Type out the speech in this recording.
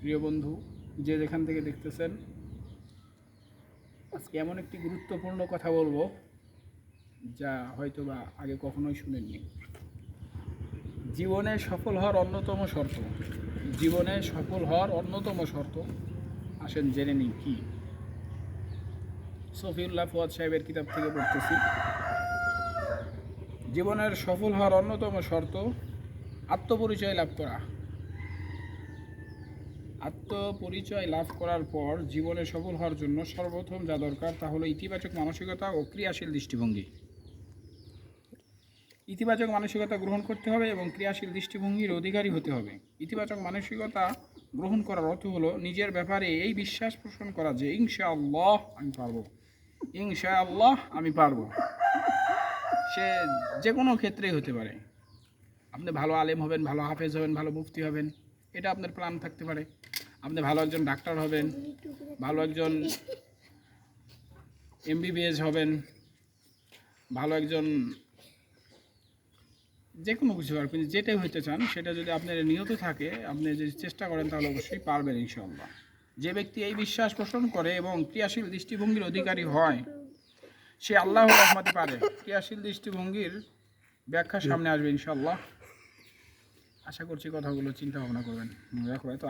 প্রিয় বন্ধু, যে যেখান থেকে দেখতেছেন, আজকে এমন একটি গুরুত্বপূর্ণ কথা বলব, যা হয়তো বা আগে কখনোই শুনেননি। জীবনে সফল হওয়ার অন্যতম শর্ত, জীবনে সফল হওয়ার অন্যতম শর্ত, আসেন জেনে নিই কি। সফিউল্লাহ ফুয়াদ সাহেবের কিতাব থেকে পড়তেছি। জীবনের সফল হওয়ার অন্যতম শর্ত, আত্মপরিচয় লাভ করা। আত্মপরিচয় লাভ করার পর জীবনে সফল হওয়ার জন্য সর্বপ্রথম যা দরকার তা হলো ইতিবাচক মানসিকতা ও ক্রিয়াশীল দৃষ্টিভঙ্গি। ইতিবাচক মানসিকতা গ্রহণ করতে হবে এবং ক্রিয়াশীল দৃষ্টিভঙ্গির অধিকারী হতে হবে। ইতিবাচক মানসিকতা গ্রহণ করার অর্থ হলো নিজের ব্যাপারে এই বিশ্বাস পোষণ করা যে ইনশা আল্লাহ আমি পারব। ইনশা আল্লাহ আমি পারব। সে যে কোনো ক্ষেত্রেই হতে পারে। আপনি ভালো আলেম হবেন, ভালো হাফেজ হবেন, ভালো মুফতি হবেন। এটা আপনার প্ল্যান থাকতে পারে। আপনি ভালো একজন ডাক্তার হবেন, ভালো একজন এমবিবিএস হবেন, ভালো একজন যে কোনো কিছু আপনি যেটাই হইতে চান, সেটা যদি আপনার নিয়ত থাকে, আপনি যদি চেষ্টা করেন, তাহলে অবশ্যই পারবেন ইনশাআল্লাহ। যে ব্যক্তি এই বিশ্বাস পোষণ করে এবং ক্রিয়াশীল দৃষ্টিভঙ্গির অধিকারী হয়, সে আল্লাহ রহমতে পারে। ক্রিয়াশীল দৃষ্টিভঙ্গির ব্যাখ্যা সামনে আসবে ইনশাআল্লাহ। আশা করছি কথাগুলো চিন্তা ভাবনা করবেন রাখো তো